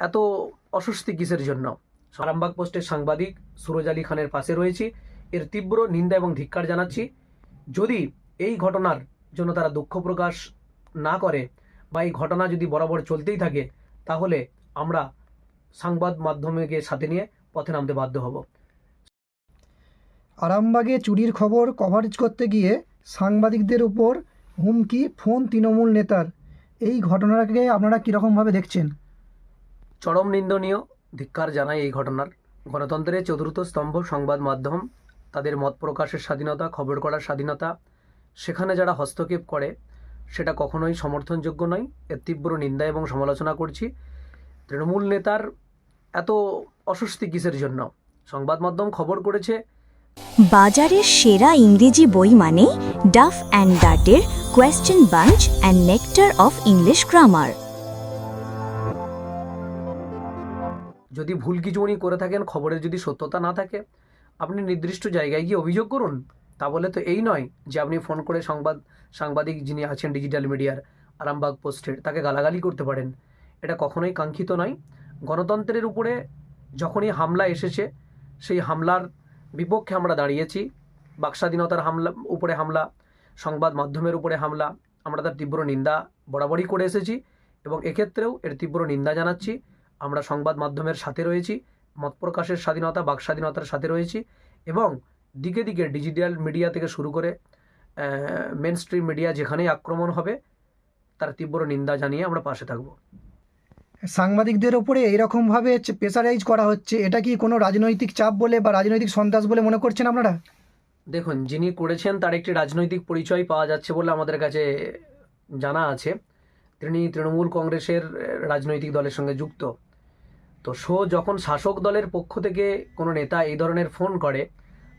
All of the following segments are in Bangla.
এত অস্বস্তি কিসের জন্য? আরামবাগ পোস্টের সাংবাদিক সুরজ আলী খানের পাশে রয়েছি। এর তীব্র নিন্দা এবং ধিক্কার জানাচ্ছি। যদি এই ঘটনার জন্য তারা দুঃখ প্রকাশ না করে বা এই ঘটনা যদি বরাবর চলতেই থাকে, তাহলে আমরা সংবাদ মাধ্যমকে সাথে নিয়ে পথে নামতে বাধ্য হব। আরামবাগে চুরির খবর কভারেজ করতে গিয়ে সাংবাদিকদের উপর হুমকি, ফোন তৃণমূল নেতার। এই ঘটনাকে আপনারা কীরকমভাবে দেখছেন? চরম নিন্দনীয় ধিক্কার জানায় এই ঘটনার। গণতন্ত্রের চতুর্থ স্তম্ভ সংবাদ মাধ্যম, তাদের মত প্রকাশের স্বাধীনতা, খবর করার স্বাধীনতা, সেখানে যারা হস্তক্ষেপ করে, সেটা কখনোই সমর্থনযোগ্য নয়। এর তীব্র নিন্দা এবং সমালোচনা করছি। তৃণমূল নেতার এত অস্বস্তি কিসের জন্য? সংবাদ মাধ্যম খবর করেছে, বাজারের সেরা ইংরেজি বই মানে Duff and ডাটের question bank and nectar of English grammar. যদি ভুল কিছু উনি করে থাকেন, খবরের যদি সত্যতা না থাকে, আপনি নির্দিষ্ট জায়গায় গিয়ে অভিযোগ করুন। তা বলে তো এই নয় যে আপনি ফোন করে সংবাদ, সাংবাদিক যিনি আছেন ডিজিটাল মিডিয়ার আরামবাগ পোস্টের, তাকে গালাগালি করতে পারেন। এটা কখনোই কাঙ্ক্ষিত নয়। গণতন্ত্রের উপরে যখনই হামলা এসেছে, সেই হামলার বিপক্ষে আমরা দাঁড়িয়েছি। বাকস্বাধীনতার হামলা, উপরে হামলা, সংবাদ মাধ্যমের উপরে হামলা, আমরা তার তীব্র নিন্দা, বরাবরই করে এসেছি এবং এক্ষেত্রেও এর তীব্র নিন্দা জানাচ্ছি। আমরা সংবাদ মাধ্যমের সাথে রয়েছি মত প্রকাশের স্বাধীনতা বাক স্বাধীনতার সাথে রয়েছি এবং দিকে দিকে ডিজিটাল মিডিয়া থেকে শুরু করে মেন স্ট্রিম মিডিয়া যেখানেই আক্রমণ হবে তার তীব্র নিন্দা জানিয়ে আমরা পাশে থাকব। সাংবাদিকদের ওপরে এইরকমভাবে প্রেসারাইজ করা হচ্ছে এটা কি কোনো রাজনৈতিক চাপ বলে বা রাজনৈতিক সন্ত্রাস বলে মনে করছেন আপনারা? দেখুন যিনি করেছেন তার একটি রাজনৈতিক পরিচয় পাওয়া যাচ্ছে বলে আমাদের কাছে জানা আছে। তিনি তৃণমূল কংগ্রেসের রাজনৈতিক দলের সঙ্গে যুক্ত। তো শো যখন শাসক দলের পক্ষ থেকে কোনো নেতা এই ধরনের ফোন করে,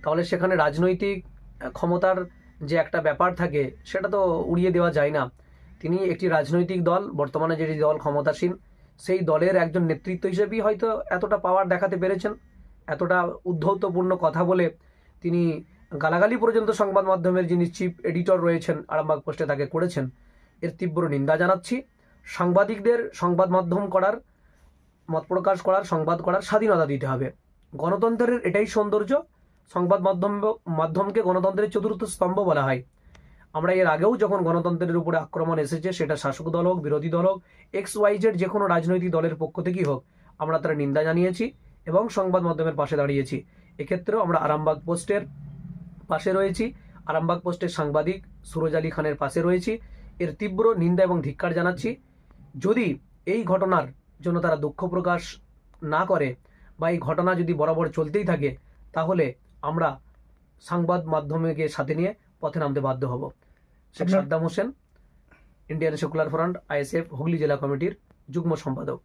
তাহলে সেখানে রাজনৈতিক ক্ষমতার যে একটা ব্যাপার থাকে, সেটা তো উড়িয়ে দেওয়া যায় না। তিনি একটি রাজনৈতিক দল, বর্তমানে যেটি দল ক্ষমতাসীন, সেই দলের একজন নেতৃত্ব হিসেবেই হয়তো এতটা পাওয়ার দেখাতে পেরেছেন। এতটা উদ্ধৌতপূর্ণ কথা বলে তিনি গালাগালি পর্যন্ত সংবাদ মাধ্যমের যিনি চিফ এডিটর রয়েছেন, আরামবাগ পোস্টে তাকে করেছেন, এর তীব্র নিন্দা জানাচ্ছি। সাংবাদিকদের সংবাদ মাধ্যম করার মত প্রকাশ করার, সংবাদ করার স্বাধীনতা দিতে হবে। গণতন্ত্রের এটাই সৌন্দর্য, সংবাদ মাধ্যম, মাধ্যমকে গণতন্ত্রের চতুর্থ স্তম্ভ বলা হয়। আমরা এর আগেও যখন গণতন্ত্রের উপরে আক্রমণ এসেছে, সেটা শাসক দল হোক, বিরোধী দল হোক এক্স ওয়াইজের যে কোনো রাজনৈতিক দলের পক্ষ থেকেই হোক, আমরা তার নিন্দা জানিয়েছি এবং সংবাদ মাধ্যমের পাশে দাঁড়িয়েছি। এক্ষেত্রেও আমরা আরামবাগ পোস্টের পাশে রয়েছি। আরামবাগ পোস্টের সাংবাদিক সুরজ আলী খানের পাশে রয়েছি। এর তীব্র নিন্দা এবং ধিক্কার জানাচ্ছি। যদি এই ঘটনার জন্য তারা দুঃখ প্রকাশ না করে বা এই ঘটনা যদি বরাবর চলতেই থাকে তাহলে আমরা সংবাদ মাধ্যমকে সাথে নিয়ে পথে নামতে বাধ্য হব। Sheikh Saddam Hossain Indian secular front ISF Hooghly জেলা কমিটির যুগ্ম সম্পাদক।